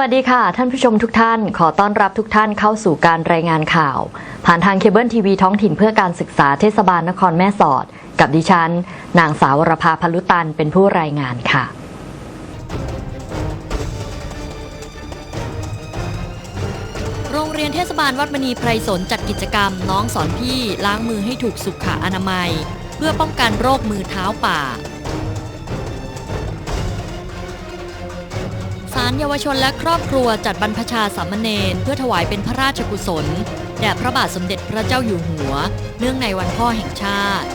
สวัสดีค่ะ ท่านผู้ชมทุกท่าน ขอต้อนรับทุกท่านเข้าสู่การรายงานข่าว ผ่านทางเคเบิลทีวีท้องถิ่นเพื่อการศึกษาเทศบาลนครแม่สอด กับดิฉัน นางสาวรภาพลุตันเป็นผู้รายงานค่ะโรงเรียนเทศบาลวัดมณีไพรสนจัดกิจกรรม น้องสอนพี่ล้างมือให้ถูกสุขอนามัย เพื่อป้องกันโรคมือเท้าป่าาลเยาวชนและครอบครัวจัดบรรพชาสามเณรเพื่อถวายเป็นพระราชกุศล แด่พระบาทสมเด็จพระเจ้าอยู่หัว เนื่องในวันพ่อแห่งชาติ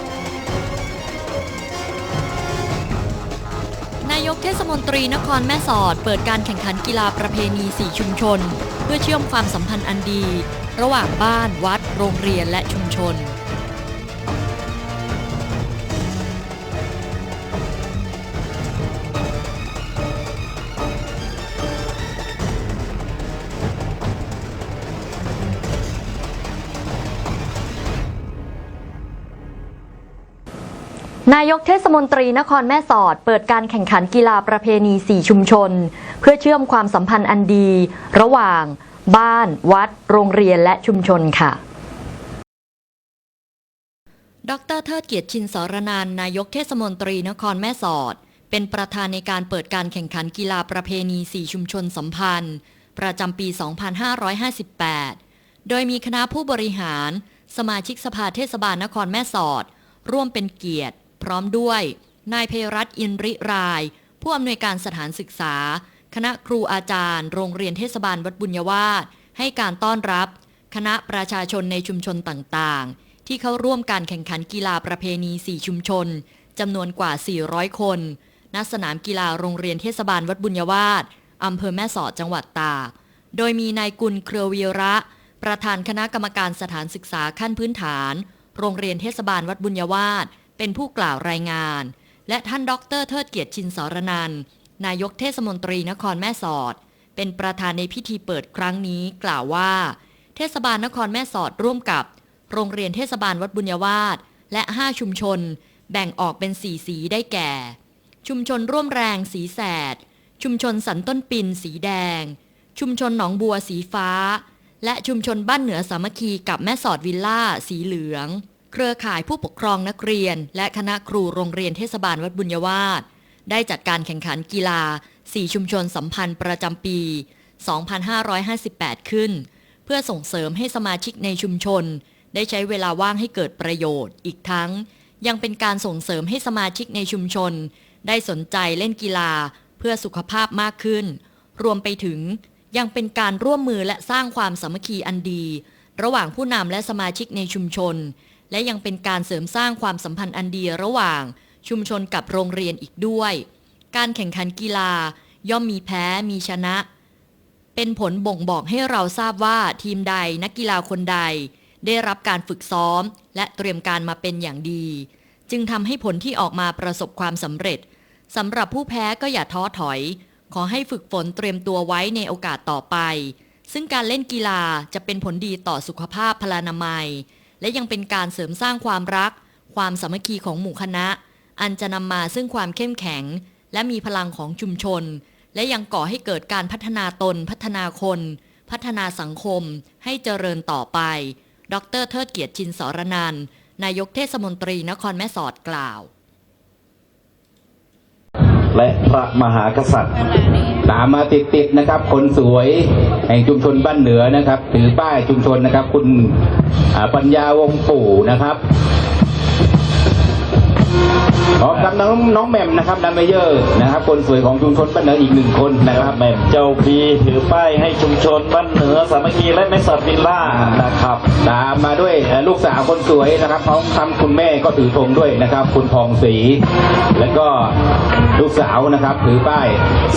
นายกเทศมนตรีนครแม่สอด เปิดการแข่งขันกีฬาประเพณี4ชุมชน เพื่อเชื่อมความสัมพันธ์อันดี ระหว่างบ้านวัด โรงเรียนและชุมชน นายกเทศมนตรีนครแม่สอด เปิดการแข่งขันกีฬาประเพณี4ชุมชน เพื่อเชื่อมความสัมพันธ์อันดี ระหว่าง บ้าน วัด โรงเรียนและชุมชนค่ะ ดรเทิดเกียรติชินสรนันนายกเทศมนตรีนครแม่สอด เป็นประธานในการเปิดการแข่งขันกีฬาประเพณี4ชุมชนสัมพันธ์ ประจำปี 2558 โดยมีคณะผู้บริหาร สมาชิกสภาเทศบาลนครแม่สอดร่วมเป็นเกียรติ พร้อมด้วย นายเพรัตอินริราย ผู้อำนวยการสถานศึกษา คณะครูอาจารย์ โรงเรียนเทศบาลวัดบุญยวาสให้การต้อนรับ คณะประชาชนในชุมชนต่างๆ ที่เข้าร่วมการแข่งขันกีฬาประเพณี 4 ชุมชนจำนวนกว่า 400 คน ณ สนามกีฬาโรงเรียนเทศบาลวัดบุญยวาสอำเภอแม่สอดจังหวัดตาก โดยมีนายกุลเครือวีระ ประธานคณะกรรมการสถานศึกษาขั้นพื้นฐาน โรงเรียนเทศบาลวัดบุญยวาส เป็นผู้กล่าวรายงาน และท่านดรเทิดเกียรติชินสรนันนายกเทศมนตรีนครแม่สอด เป็นประธานในพิธีเปิดครั้งนี้กล่าวว่า เทศบาลนครแม่สอดร่วมกับ โรงเรียนเทศบาลวัดบุญยวาสและ 5 ชุมชน แบ่งออกเป็น4สีได้แก่ ชุมชนร่วมแรงสีแสด ชุมชนสันต้นปินสีแดง ชุมชนหนองบัวสีฟ้า และชุมชนบ้านเหนือสามัคคีกับแม่สอดวิลล่าสีเหลือง เครือข่ายผู้ปกครองนักเรียน และคณะครูโรงเรียนเทศบาลวัดบุญยวาสได้จัดการแข่งขันกีฬา 4 ชุมชนสัมพันธ์ประจำปี 2558 ขึ้น เพื่อส่งเสริมให้สมาชิกในชุมชน ได้ใช้เวลาว่างให้เกิดประโยชน์ อีกทั้ง ยังเป็นการส่งเสริมให้สมาชิกในชุมชน ได้สนใจเล่นกีฬา เพื่อสุขภาพมากขึ้น รวมไปถึงยังเป็นการร่วมมือและสร้างความสามัคคีอันดี ระหว่างผู้นำและสมาชิกในชุมชน และยังเป็นการเสริมสร้างความสัมพันธ์อันดีระหว่าง ชุมชนกับโรงเรียนอีกด้วย การแข่งขันกีฬา ย่อมมีแพ้มีชนะ เป็นผลบ่งบอกให้เราทราบว่าทีมใดนักกีฬาคนใด ได้รับการฝึกซ้อม และเตรียมการมาเป็นอย่างดี จึงทำให้ผลที่ออกมาประสบความสำเร็จสำหรับผู้แพ้ก็อย่าท้อถอย ขอให้ฝึกฝนเตรียมตัวไว้ในโอกาสต่อไป ซึ่งการเล่นกีฬาจะเป็นผลดีต่อสุขภาพพลานามัย และยังเป็นการเสริมสร้างความรัก ความสามัคคีของหมู่คณะ อันจะนำมาซึ่งความเข้มแข็ง และมีพลังของชุมชน และยังก่อให้เกิดการพัฒนาตน พัฒนาคน พัฒนาสังคม ให้เจริญต่อไป ดรเทิดเกียรติชินสรนันนายกเทศมนตรีนครแม่สอดกล่าว และพระมหากษัตริย์ สามมาติดๆนะครับ คนสวยแห่งชุมชนบ้านเหนือนะครับ ถือป้ายชุมชนนะครับ คุณปัญญาวงปู่นะครับ พร้อมกับน้องน้องแหม่มนะครับดันเมเยอร์นะครับ คนสวยของชุมชนบ้านเหนืออีกหนึ่งคนนะครับแม่เจ้าพีถือป้ายให้ชุมชนบ้านเหนือสามัคคีและแม่สอดวิลล่านะครับตามมาด้วยเอ่อลูกสาวคนสวยนะครับพร้อมทำคุณแม่ก็ถือธงด้วยนะครับ คุณพองศรีแล้วก็ลูกสาวนะครับถือป้าย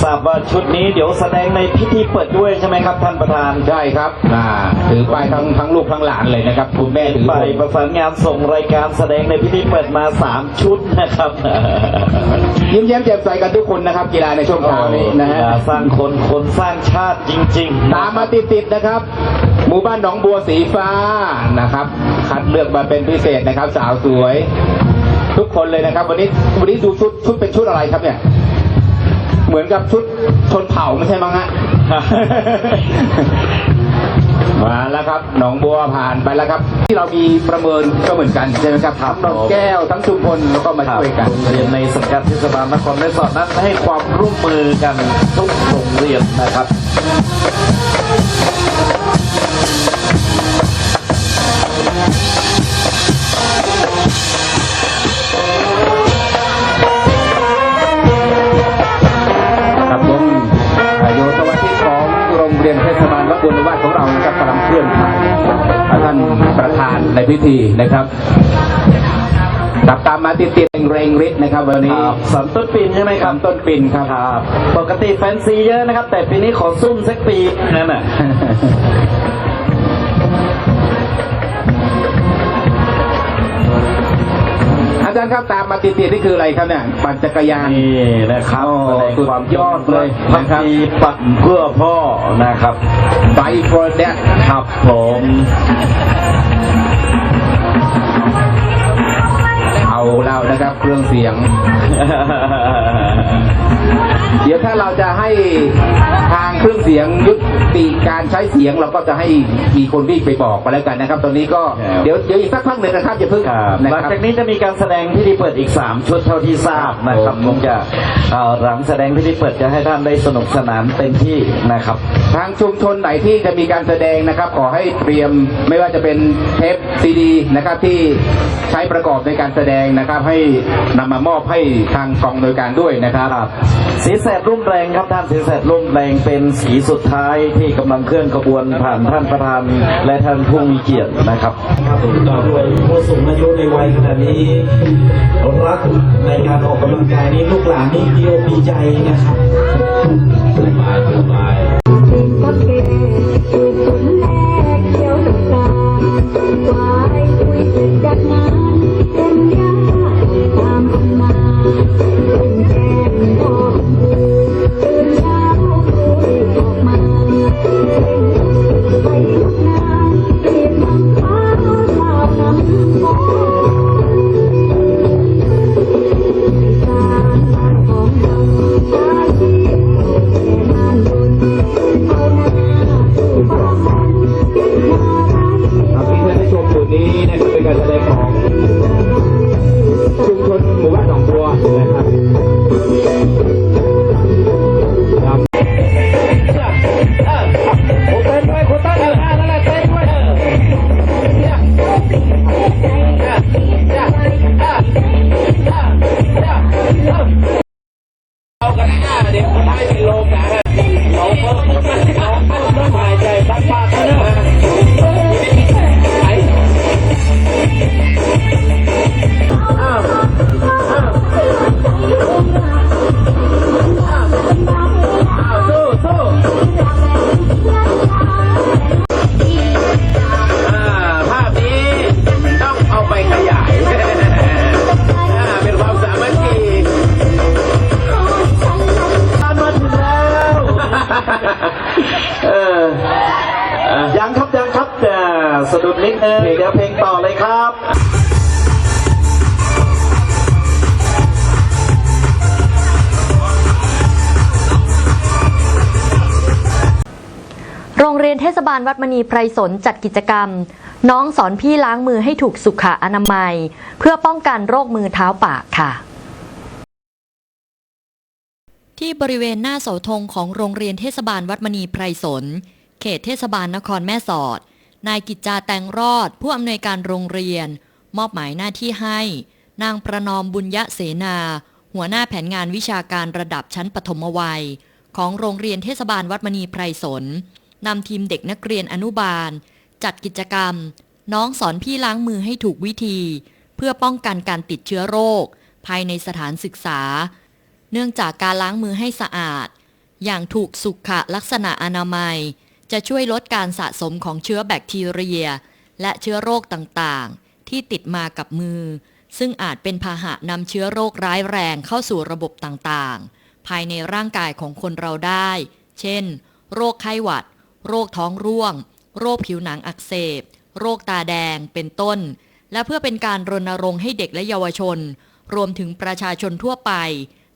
ทราบว่าชุดนี้เดี๋ยวแสดงในพิธีเปิดด้วยใช่ไหมครับท่านประธานใช่ครับอ่าถือป้ายทั้งทั้งลูกทั้งหลานเลยนะครับ คุณแม่ถือไปธงประสานงานส่งรายการแสดงในพิธีเปิดมา 3 ชุดนะครับยิ้มแย้มแจ่มใสกันทุกคนนะครับ กีฬาในช่วงเช้านี้นะฮะกีฬาสร้างคนคนสร้างชาติจริงๆ ตามมาติดๆนะครับ หมู่บ้านหนองบัวสีฟ้านะครับ คัดเลือกมาเป็นพิเศษนะครับ สาวสวย ทุกคนเลยนะครับ วันนี้วันนี้ดูชุดชุดเป็นชุดอะไรครับเนี่ยเหมือนกับชุดชนเผ่าไม่ใช่มั้งฮะ มาแล้วครับหนองบัวผ่านไปแล้วครับ ที่เรามีประเมินก็เหมือนกันใช่ไหมครับทั้งหนองแก้วทั้งชุมพลแล้วก็มาช่วยกัน โรงเรียนในสังกัดเทศบาลนครแม่สอดนั้นให้ความร่วมมือกันทุกโรงเรียนนะครับครับ ทศบาลวัดบุญวาสของเรานะครับกำลังเคลื่อนผ่านท่านประธานในพิธีนะครับครับตามมาติดติดๆเร่งฤทธิ์นะครับ วันนี้ครับสันต้นปีนใช่ไหมครับคำต้นปิ่นครับครับปกติแฟนซีเยอะนะครับ แต่ปีนี้ขอซุ่มสักปีนั่นน่ะอา จารย์ครับตามมาติดติดๆนี่คืออะไรครับเนี่ยปั่นจักรยาน นี่นะครับโอ้แสดงความสุดยอดเลยพักนะครับดีปั่นเพื่อพ่อนะครับ ไบโฟร์เดครับผม เอาแล้วนะครับเครื่องเสียง เดี๋ยวถ้าเราจะให้ทางเครื่องเสียงยุติการใช้เสียงเราก็จะให้มีคนวิ่งไปบอกไปแล้วกันนะครับ ตอนนี้ก็ครับเดี๋ยวเดี๋ยวอีกสักพักหนึ่งนะครับอย่าเพิ่งครับนะหลังครับ จากนี้จะมีการแสดงพิธีเปิดอีก 3 ชุดเท่าที่ทราบนะครับผมคงจะเอ่อหลังแสดงพิธีเปิดจะให้ท่านได้สนุกสนานเต็มที่นะครับ ทางชุมชนไหนที่จะมีการแสดงนะครับ ขอให้เตรียมไม่ว่าจะเป็นเทปซีดีนะครับที่ใช้ประกอบในการแสดงนะครับ ให้นำมามอบให้ทางกองโดยการด้วยนะครับสีแสดรุ่มแรงครับท่านสีแสดรุ่มแรงเป็นสีสุดท้ายที่กำลังเคลื่อนขบวนผ่านท่านประธานและท่านผู้มีเกียรตินะครับต่อด้วยผู้สูงอายุในวัยขนาดนี้รักในการออกกำลังกายนี้ลูกหลานนี่ดีอกดีใจนะครับาลวัดมณีไพรสนจัดกิจกรรม น้องสอนพี่ล้างมือให้ถูกสุขอนามัย เพื่อป้องกันโรคมือเท้าปากค่ะที่บริเวณหน้าเสาธงของโรงเรียนเทศบาลวัดมณีไพรสน เขตเทศบาลนครแม่สอด นายกิจจาแตงรอด ผู้อำนวยการโรงเรียน มอบหมายหน้าที่ให้ นางประนอมบุญยะเสนา หัวหน้าแผนงานวิชาการระดับชั้นปฐมวัย ของโรงเรียนเทศบาลวัดมณีไพรสน นำทีมเด็กนักเรียนอนุบาล จัดกิจกรรม น้องสอนพี่ล้างมือให้ถูกวิธี เพื่อป้องกันการติดเชื้อโรค ภายในสถานศึกษา เนื่องจากการล้างมือให้สะอาด อย่างถูกสุขลักษณะอนามัย จะช่วยลดการสะสมของเชื้อแบคทีเรีย และเชื้อโรคต่างๆ ที่ติดมากับมือ ซึ่งอาจเป็นพาหะนำเชื้อโรคร้ายแรงเข้าสู่ระบบต่างๆ ภายในร่างกายของคนเราได้ เช่น โรคไข้หวัด โรคท้องร่วง โรคผิวหนังอักเสบ โรคตาแดง เป็นต้น และเพื่อเป็นการรณรงค์ให้เด็กและเยาวชน รวมถึงประชาชนทั่วไป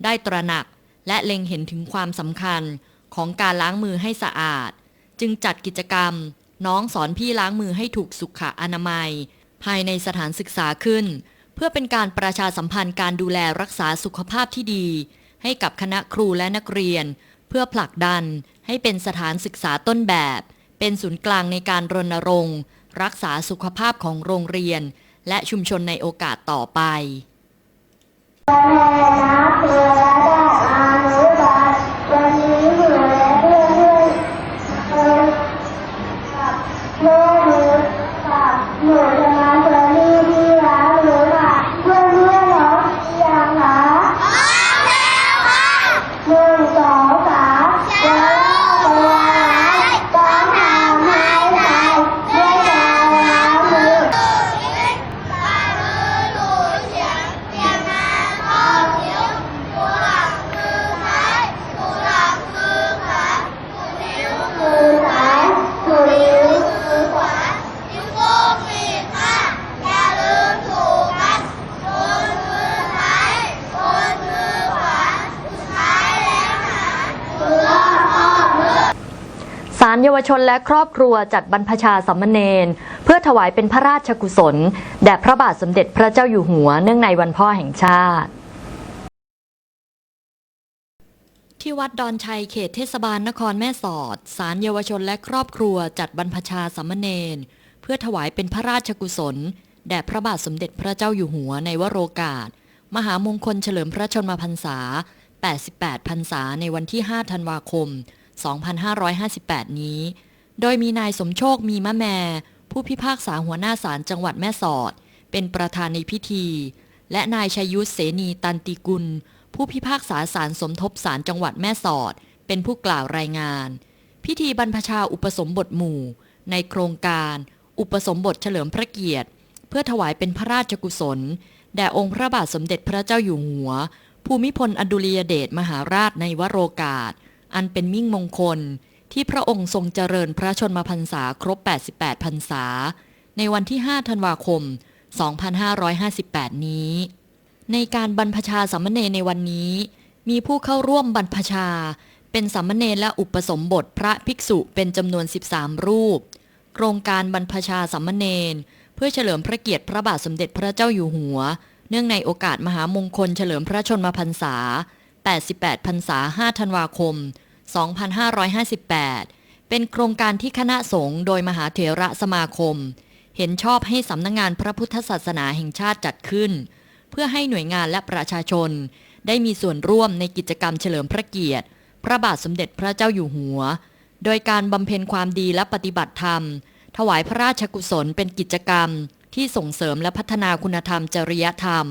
ได้ตระหนัก และเล็งเห็นถึงความสำคัญของการล้างมือให้สะอาด จึงจัดกิจกรรม น้องสอนพี่ล้างมือให้ถูกสุขอนามัย ภายในสถานศึกษาขึ้น เพื่อเป็นการประชาสัมพันธ์การดูแลรักษาสุขภาพที่ดี ให้กับคณะครูและนักเรียน เพื่อผลักดันให้เป็นสถานศึกษาต้นแบบ เป็นศูนย์กลางในการรณรงค์ รักษาสุขภาพของโรงเรียน และชุมชนในโอกาสต่อไป เยาวชนและครอบครัวจัดบรรพชาสัมมเนนเพื่อถวายเป็นพระราชกุศล แด่พระบาทสมเด็จพระเจ้าอยู่หัวเนื่องในวันพ่อแห่งชาติ ที่วัดดอนชัยเขตเทศบาลนครแม่สอดศาลเยาวชนและครอบครัวจัดบรรพชาสัมมเนนเพื่อถวายเป็นพระราชกุศล แด่พระบาทสมเด็จพระเจ้าอยู่หัวในวโรกาส มหามงคลเฉลิมพระชนมพรรษา 88 พรรษาในวันที่ 5 ธันวาคม 2558 นี้ โดยมีนายสมโชคมีมะแม ผู้พิพากษาหัวหน้าศาลจังหวัดแม่สอด เป็นประธานในพิธี และนายชัยยุทธเสนีตันติกุล ผู้พิพากษาศาลสมทบศาลจังหวัดแม่สอด เป็นผู้กล่าวรายงาน พิธีบรรพชาอุปสมบทหมู่ ในโครงการ อุปสมบทเฉลิมพระเกียรติ เพื่อถวายเป็นพระราชกุศล แด่องค์พระบาทสมเด็จพระเจ้าอยู่หัว ภูมิพลอดุลยเดชมหาราชในวโรกาส อันเป็นมิ่งมงคล ที่พระองค์ทรงเจริญพระชนมพรรษาครบ 88 พรรษา ในวันที่ 5 ธันวาคม 2558 นี้ ในการบรรพชาสามเณรในวันนี้ มีผู้เข้าร่วมบรรพชา เป็นสามเณรและอุปสมบทพระภิกษุเป็นจำนวน 13 รูป โครงการบรรพชาสามเณรเพื่อเฉลิมพระเกียรติพระบาทสมเด็จพระเจ้าอยู่หัว เนื่องในโอกาสมหามงคลเฉลิมพระชนมพรรษา 88พรรษา5ธันวาคม 2558 เป็นโครงการที่คณะสงฆ์โดยมหาเถระสมาคม เห็นชอบให้สำนักงงานพระพุทธศาสนาแห่งชาติจัดขึ้น เพื่อให้หน่วยงานและประชาชน ได้มีส่วนร่วมในกิจกรรมเฉลิมพระเกียรติ พระบาทสมเด็จพระเจ้าอยู่หัว โดยการบำเพ็ญความดีและปฏิบัติธรรม ถวายพระราชกุศลเป็นกิจกรรม ที่ส่งเสริมและพัฒนาคุณธรรมจริยธรรม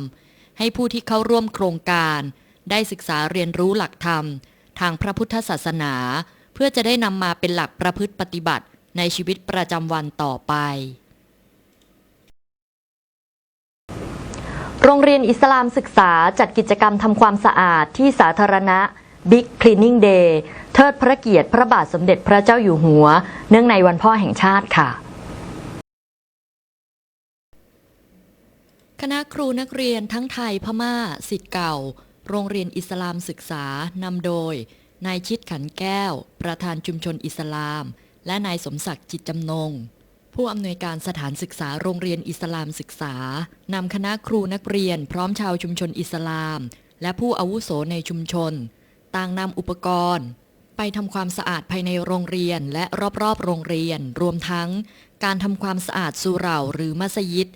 ให้ผู้ที่เข้าร่วมโครงการ ได้ศึกษาเรียนรู้หลักธรรม ทางพระพุทธศาสนา เพื่อจะได้นำมาเป็นหลักประพฤติปฏิบัติในชีวิตประจำวันต่อไป โรงเรียนอิสลามศึกษาจัดกิจกรรมทำความสะอาดที่สาธารณะ Big Cleaning Day เทิดพระเกียรติพระบาทสมเด็จพระเจ้าอยู่หัว เนื่องในวันพ่อแห่งชาติค่ะ คณะครูนักเรียนทั้งไทยพม่าสิทธิ์เก่า โรงเรียนอิสลามศึกษานำโดย นายชิดขันแก้ว ประธานชุมชนอิสลาม และนายสมศักดิ์จิตจำนง ผู้อำนวยการสถานศึกษาโรงเรียนอิสลามศึกษานำคณะครูนักเรียนพร้อมชาวชุมชนอิสลาม และผู้อาวุโสในชุมชน ต่างนำอุปกรณ์ ไปทำความสะอาดภายในโรงเรียนและรอบๆ โรงเรียน รวมทั้ง การทำความสะอาดสุเหร่าหรือมัสยิด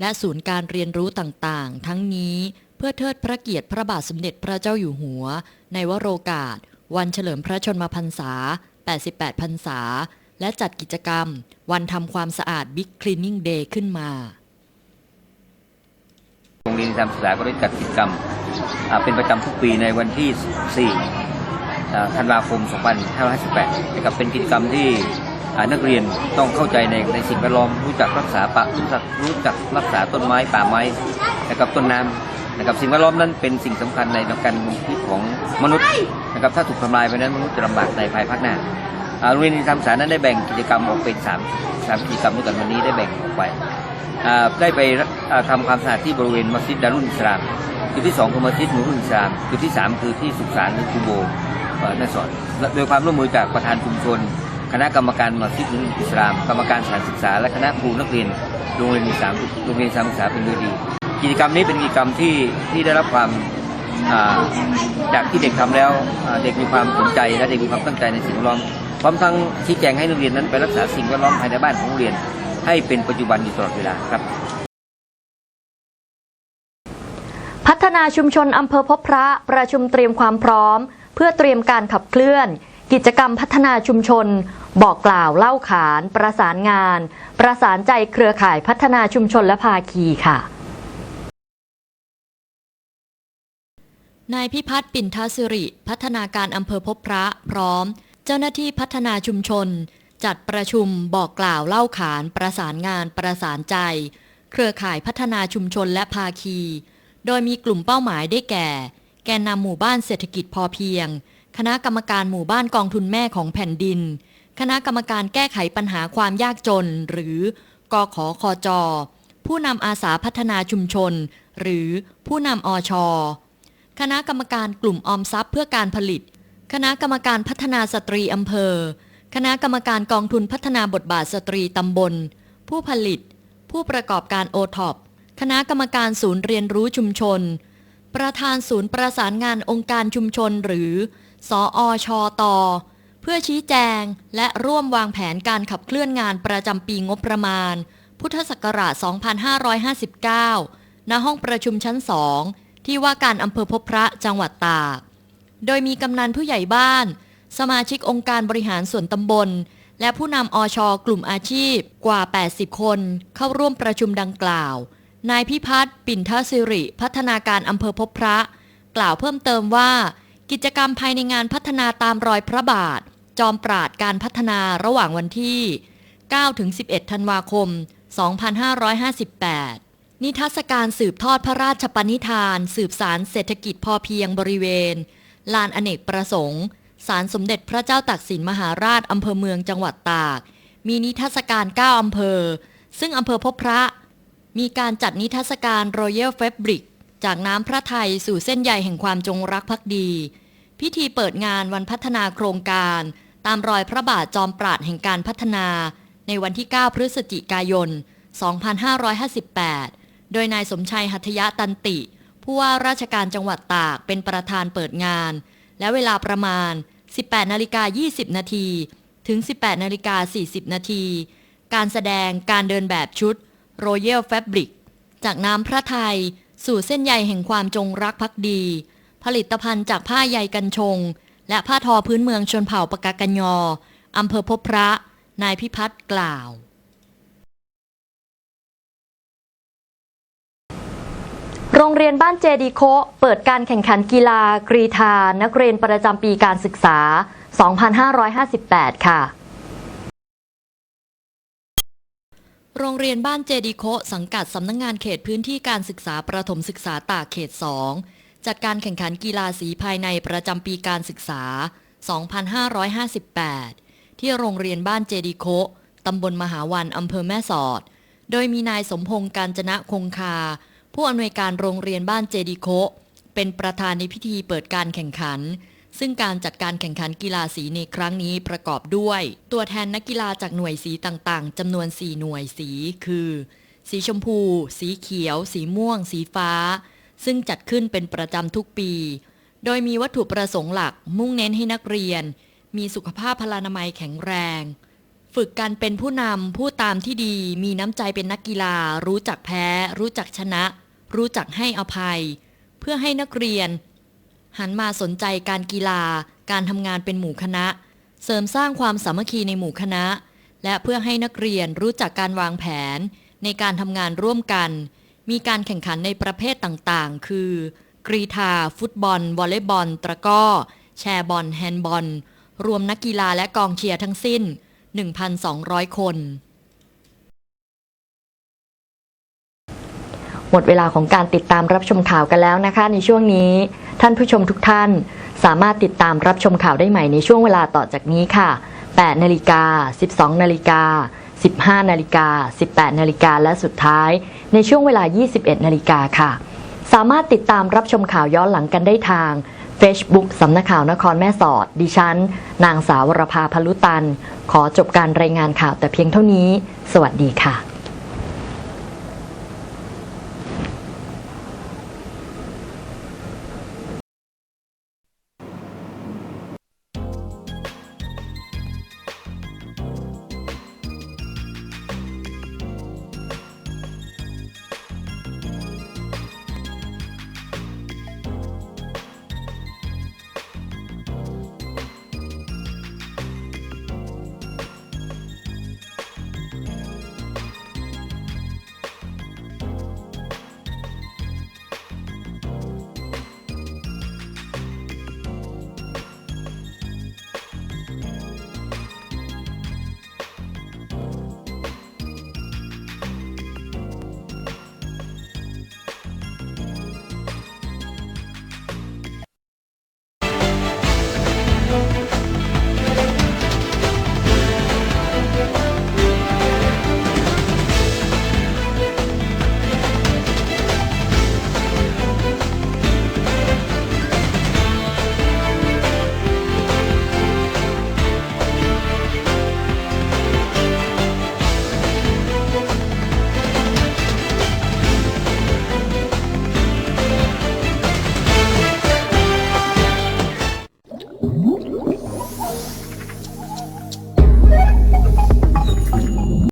และศูนย์การเรียนรู้ต่างๆ ทั้งนี้ เพื่อเทิดพระเกียรติพระบาทสมเด็จพระเจ้าอยู่หัว ในวโรกาส วันเฉลิมพระชนมพรรษา 88 พรรษา และจัดกิจกรรม วันทำความสะอาด Big Cleaning Day ขึ้นมา โรงเรียนอิสามศึกษาก็ได้จัดกิจกรรมเป็นประจำทุกปีในวันที่4อ่ธันวาคม 2558 นะครับ เป็นกิจกรรมที่นักเรียนต้องเข้าใจในในสิ่งแวดล้อมรู้จักรักษาป่ารู้จักรู้จักรักษาต้นไม้ป่าไม้นะครับต้นน้ำ นะครับสิ่งแวดล้อมนั้นเป็นสิ่งสำคัญในการดำรงชีวิตของมนุษย์นะครับถ้าถูกทำลายไปนั้นมนุษย์จะลำบากในภายภาคหน้าอ่าโรงเรียนอิสลามศึกษานั้นได้แบ่งกิจกรรมออกเป็นสามสามกิจกรรมด้วยกันวันนี้ได้แบ่งออกไปอ่าได้ไปอ่าทำความสะอาดที่บริเวณมัสยิดดารุนอิสลามจุดที่สองคือมัสยิดหนูรุนอิสลามจุดที่สามคือที่สุสานหรือคูโบเอ่อแม่สอดและโดยความร่วมมือจากประธานชุมชน คณะกรรมการมัสยิดหนูรุนอิสลาม กรรมการสถานศึกษาและคณะครูนักเรียนโรงเรียนอิสลามโรงเรียนอิสลามศึกษาเป็นโดยดี กิจกรรมนี้เป็นกิจกรรมที่ที่ได้รับความจากที่เด็กทำแล้วเด็กมีความสนใจและเด็กมีความตั้งใจในสิ่งแวดล้อมพร้อมทั้งชี้แจงให้นักเรียนนั้นไปรักษาสิ่งแวดล้อมภายในบ้านของโรงเรียน ให้เป็นปัจจุบันอยู่ตลอดเวลาครับ พัฒนาชุมชนอำเภอพบพระประชุมเตรียมความพร้อม เพื่อเตรียมการขับเคลื่อน กิจกรรมพัฒนาชุมชน บอกกล่าวเล่าขาน ประสานงาน ประสานใจเครือข่ายพัฒนาชุมชนและภาคีค่ะ นายพิพัฒน์ปิ่นทศิริ พัฒนาการอำเภอพบพระพร้อม เจ้าหน้าที่พัฒนาชุมชน จัดประชุมบอกกล่าวเล่าขานประสานงานประสานใจ เครือข่ายพัฒนาชุมชนและภาคี โดยมีกลุ่มเป้าหมายได้แก่ แกนนำหมู่บ้านเศรษฐกิจพอเพียง คณะกรรมการหมู่บ้านกองทุนแม่ของแผ่นดิน คณะกรรมการแก้ไขปัญหาความยากจน หรือกขคอจผู้นำอาสาพัฒนาชุมชน หรือผู้นำอช คณะกรรมการกลุ่มออมทรัพย์เพื่อการผลิต คณะกรรมการพัฒนาสตรีอำเภอ คณะกรรมการกองทุนพัฒนาบทบาทสตรีตำบล ผู้ผลิต ผู้ประกอบการโอท็อป คณะกรรมการศูนย์เรียนรู้ชุมชน ประธานศูนย์ประสานงานองค์การชุมชนหรือ สออชอตเพื่อชี้แจงและร่วมวางแผนการขับเคลื่อนงานประจำปีงบประมาณ พุทธศักราช 2559 ณ ห้องประชุมชั้น 2 ที่ว่าการอำเภอพบพระจังหวัดตาก โดยมีกำนันผู้ใหญ่บ้าน สมาชิกองค์การบริหารส่วนตำบล และผู้นำอชกลุ่มอาชีพกว่า 80 คน เข้าร่วมประชุมดังกล่าว นายพิพัฒน์ปิ่นทศิริ พัฒนาการอำเภอพบพระ กล่าวเพิ่มเติมว่า กิจกรรมภายในงานพัฒนาตามรอยพระบาท จอมปราดการพัฒนาระหว่างวันที่9-11 ธันวาคม 2558 นิทรรศการสืบทอดพระราชปณิธาน สืบสารเศรษฐกิจพอเพียงบริเวณ ลานอเนกประสงค์ ศาลสมเด็จพระเจ้าตากสินมหาราชอำเภอเมืองจังหวัดตาก มีนิทรรศการ 9 อำเภอ ซึ่งอำเภอพบพระ มีการจัดนิทรรศการ Royal Fabric จากน้ำพระไทยสู่เส้นใยแห่งความจงรักภักดี พิธีเปิดงานวันพัฒนาโครงการ ตามรอยพระบาทจอมปราดแห่งการพัฒนา ในวันที่ 9 พฤศจิกายน 2558 โดยนายสมชัยหัตยะตันติ ผู้ว่าราชการจังหวัดตากเป็นประธานเปิดงาน และเวลาประมาณ 18นาฬิกา20 นาทีถึง 18นาฬิกา40 นาที การแสดงการเดินแบบชุด Royal Fabric จากน้ำพระไทย สู่เส้นใยแห่งความจงรักภักดี ผลิตภัณฑ์จากผ้าใยกันชง และผ้าทอพื้นเมืองชนเผ่าปากากัญยออำเภอพบพระ นายพิพัฒน์กล่าว โรงเรียนบ้านเจดีโคเปิดการแข่งขันกีฬากรีธา นักเรียนประจำปีการศึกษา 2558 ค่ะ โรงเรียนบ้านเจดีโคสังกัดสำนักงงานเขตพื้นที่การศึกษาประถมศึกษาตากเขต 2 จัดการแข่งขันกีฬาสีภายในประจำปีการศึกษา 2558 ที่โรงเรียนบ้านเจดีโคตำบลมหาวันอำเภอแม่สอด โดยมีนายสมพงษ์การจนะคงคา ผู้อำนวยการโรงเรียนบ้านเจดีโค เป็นประธานในพิธีเปิดการแข่งขัน ซึ่งการจัดการแข่งขันกีฬาสีในครั้งนี้ประกอบด้วย ตัวแทนนักกีฬาจากหน่วยสีต่างๆจำนวน 4 หน่วยสีคือ สีชมพู สีเขียว สีม่วง สีฟ้า ซึ่งจัดขึ้นเป็นประจำทุกปี โดยมีวัตถุประสงค์หลักมุ่งเน้นให้นักเรียน มีสุขภาพพลานามัยแข็งแรงฝึกการเป็นผู้นำผู้ตามที่ดี มีน้ำใจเป็นนักกีฬา รู้จักแพ้ รู้จักชนะ รู้จักให้อภัย เพื่อให้นักเรียน หันมาสนใจการกีฬา การทำงานเป็นหมู่คณะ เสริมสร้างความสามัคคีในหมู่คณะ และเพื่อให้นักเรียนรู้จักการวางแผน ในการทำงานร่วมกัน มีการแข่งขันในประเภทต่างๆ คือกรีธาฟุตบอล วอลเลย์บอล ตะก้อ แชร์บอล แฮนด์บอล รวมนักกีฬาและกองเชียร์ทั้งสิ้น 1,200 คน หมดเวลาของการติดตามรับชมข่าวกันแล้วนะคะ ในช่วงนี้ ท่านผู้ชมทุกท่าน สามารถติดตามรับชมข่าวได้ใหม่ในช่วงเวลาต่อจากนี้ค่ะ 8นาฬิกา 12นาฬิกา15นาฬิกา18นาฬิกาและสุดท้าย ในช่วงเวลา 21นาฬิกาค่ะ สามารถติดตามรับชมข่าวย้อนหลังกันได้ทาง Facebook สำนักข่าวนครแม่สอด ดิฉัน นางสาวรภาพลุตัน ขอจบการรายงานข่าวแต่เพียงเท่านี้ สวัสดีค่ะ